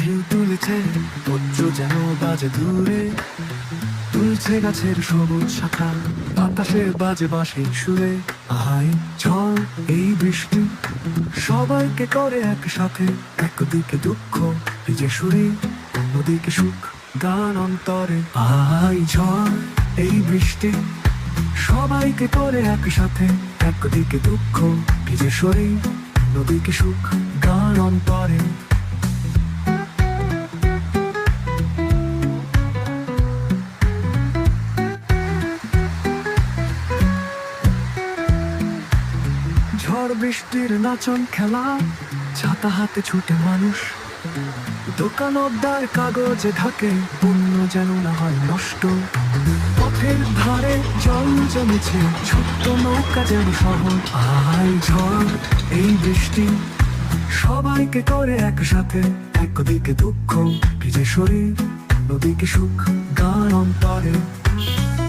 ঢেউ তুলেছে, বজ্র যেন বাজে দূরে। তুলছে গাছের সবুজ শাখা, বাতাসে বাজে বাঁশি সুরে। আহাই ঝড়, এই বৃষ্টি, সবাইকে করে একসাথে। একদিকে দুঃখ ভিজে সুরে, অন্যদিকে সুখ, গান অন্তরে। আহাই ঝড়, এই বৃষ্টি, সবাইকে করে একসাথে। একদিকে দুঃখ ভিজে সরে নদীকে সুখ, গান অন্তরে। ঝড় বৃষ্টির নাচন খেলা, ছাতা হাতে ছুটে মানুষ। দোকানদার কাগজে থাকে পণ্য যেন না হয় নষ্ট। পথের ধারে জল জমেছে, ছোট্ট নৌকা যেন শহর আয় ঝড়। এই বৃষ্টি সবাইকে করে একসাথে, একদিকে দুঃখ, ভিজে শরীর নদীকে সুখ।